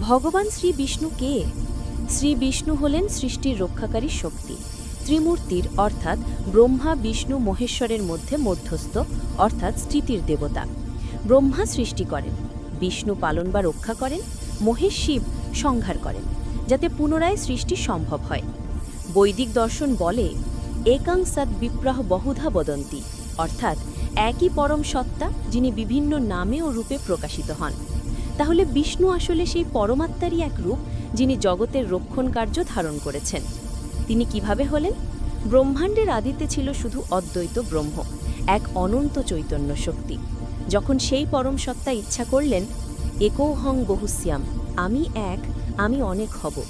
ভগবান শ্রী বিষ্ণু কে? শ্রী বিষ্ণু হলেন সৃষ্টির রক্ষাকারী শক্তি, ত্রিমূর্তির অর্থাৎ ব্রহ্মা, বিষ্ণু, মহেশ্বরের মধ্যে মধ্যস্থ, অর্থাৎ স্থিতির দেবতা। ব্রহ্মা সৃষ্টি করেন, বিষ্ণু পালন বা রক্ষা করেন, মহেশ শিব সংহার করেন, যাতে পুনরায় সৃষ্টি সম্ভব হয়। বৈদিক দর্শন বলে, একাং সৎ বিপ্রাহ বহুধা বদন্তি, অর্থাৎ একই পরম সত্তা যিনি বিভিন্ন নামে ও রূপে প্রকাশিত হন। তাহলে বিষ্ণু আসলে সেই পরমাত্মারই এক রূপ, যিনি জগতের রক্ষণ কার্য ধারণ করেছেন। তিনি কীভাবে হলেন? ব্রহ্মাণ্ডের আদিতে ছিল শুধু অদ্বৈত ব্রহ্ম, এক অনন্ত চৈতন্য শক্তি। যখন সেই পরম সত্তা ইচ্ছা করলেন, একৌহং বহুশ্যাম আমি এক, আমি অনেক হব।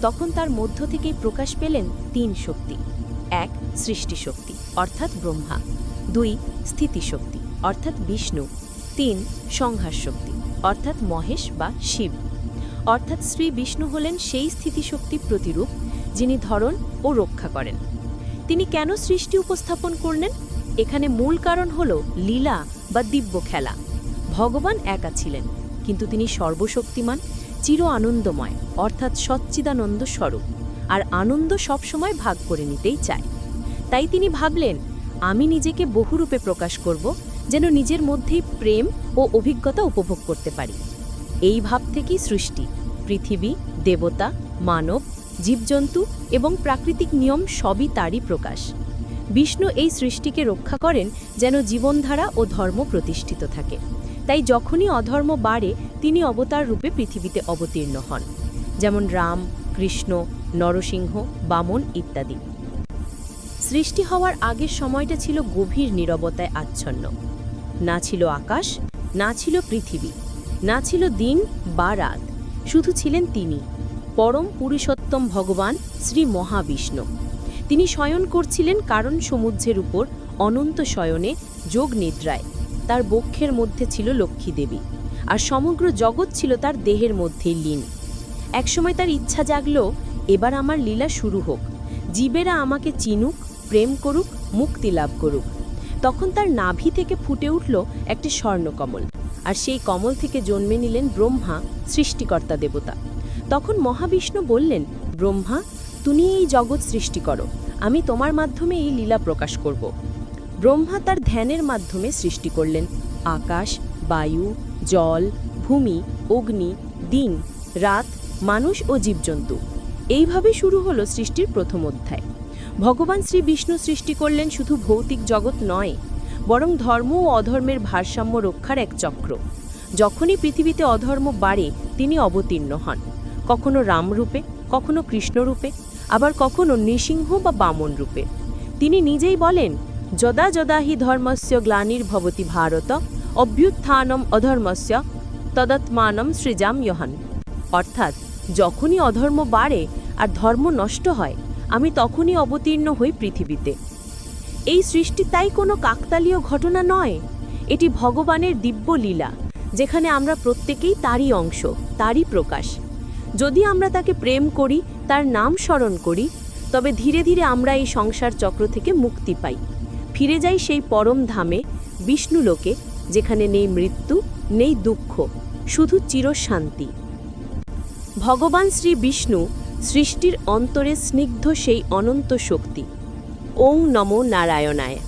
তখন তার মধ্য থেকেই প্রকাশ পেলেন তিন শক্তি। এক সৃষ্টি শক্তি অর্থাৎ ব্রহ্মা। দুই, স্থিতিশক্তি, অর্থাৎ বিষ্ণু। তিন সংহার শক্তি অর্থাৎ মহেশ বা শিব। অর্থাৎ শ্রী বিষ্ণু হলেন সেই স্থিতিশক্তি প্রতিরূপ যিনি ধরন ও রক্ষা করেন। তিনি কেন সৃষ্টি উপস্থাপন করলেন? এখানে মূল কারণ হল লীলা বা দিব্য খেলা। ভগবান একা ছিলেন, কিন্তু তিনি সর্বশক্তিমান, চির আনন্দময়, অর্থাৎ সচ্চিদানন্দ স্বরূপ, আর আনন্দ সবসময় ভাগ করে নিতেই চায়। তাই তিনি ভাবলেন, আমি নিজেকে বহুরূপে প্রকাশ করব যেন নিজের মধ্যেই প্রেম ও অভিজ্ঞতা উপভোগ করতে পারি। এই ভাব থেকেই সৃষ্টি। পৃথিবী, দেবতা, মানব, জীবজন্তু এবং প্রাকৃতিক নিয়ম সবই তারই প্রকাশ। বিষ্ণু এই সৃষ্টিকে রক্ষা করেন যেন জীবনধারা ও ধর্ম প্রতিষ্ঠিত থাকে। তাই যখনই অধর্ম বাড়ে, তিনি অবতার রূপে পৃথিবীতে অবতীর্ণ হন। যেমন রাম, কৃষ্ণ, নরসিংহ, বামন ইত্যাদি। সৃষ্টি হওয়ার আগের সময়টা ছিল গভীর নীরবতায় আচ্ছন্ন। না ছিল আকাশ, না ছিল পৃথিবী, না ছিল দিন বা রাত, শুধু ছিলেন তিনি, পরম পুরুষোত্তম ভগবান শ্রী মহাবিষ্ণু। তিনি শয়ন করছিলেন কারণ সমুদ্রের উপর অনন্ত শয়নে যোগ নিদ্রায়। তার বক্ষের মধ্যে ছিল লক্ষ্মী দেবী, আর সমগ্র জগৎ ছিল তার দেহের মধ্যেই লীন। একসময় তার ইচ্ছা জাগল, এবার আমার লীলা শুরু হোক। জীবেরা আমাকে চিনুক, প্রেম করুক, মুক্তি লাভ করুক। তখন তার নাভি থেকে ফুটে উঠল একটি স্বর্ণকমল, আর সেই কমল থেকে জন্মে নিলেন ব্রহ্মা, সৃষ্টিকর্তা দেবতা। তখন মহাবিষ্ণু বললেন, ব্রহ্মা, তুমি এই জগৎ সৃষ্টি করো, আমি তোমার মাধ্যমে এই লীলা প্রকাশ করব। ব্রহ্মা তার ধ্যানের মাধ্যমে সৃষ্টি করলেন। আকাশ, বায়ু, জল, ভূমি, অগ্নি, দিন, রাত, মানুষ ও জীবজন্তু। এইভাবে শুরু হলো সৃষ্টির প্রথম অধ্যায়। ভগবান শ্রী বিষ্ণু সৃষ্টি করলেন শুধু ভৌতিক জগৎ নয়, বরং ধর্ম ও অধর্মের ভারসাম্য রক্ষার এক চক্র। যখনই পৃথিবীতে অধর্ম বাড়ে, তিনি অবতীর্ণ হন। কখনো রামরূপে কখনো কৃষ্ণরূপে আবার কখনো নৃসিংহ বা বামন রূপে। তিনি নিজেই বলেন, যদা যদা হি ধর্মস্য গ্লানির্ভবতি ভারত, অভ্যুত্থানম অধর্মস্য তদত্মানম সৃজাম ইহন অর্থাৎ, যখনই অধর্ম বাড়ে আর ধর্ম নষ্ট হয় আমি তখনই অবতীর্ণ হই পৃথিবীতে। এই সৃষ্টি তাই কোনো কাকতালীয় ঘটনা নয়। এটি ভগবানের দিব্য লীলা, যেখানে আমরা প্রত্যেকেই তারই অংশ, তারই প্রকাশ। যদি আমরা তাকে প্রেম করি, তার নাম স্মরণ করি, তবে ধীরে ধীরে আমরা এই সংসার চক্র থেকে মুক্তি পাই। ফিরে যাই সেই পরম ধামে বিষ্ণুলোকে যেখানে নেই মৃত্যু, নেই দুঃখ, শুধু চিরশান্তি। ভগবান শ্রী বিষ্ণু সৃষ্টির অন্তরে স্নিগ্ধ সেই অনন্ত শক্তি। ওং নম নারায়ণায়।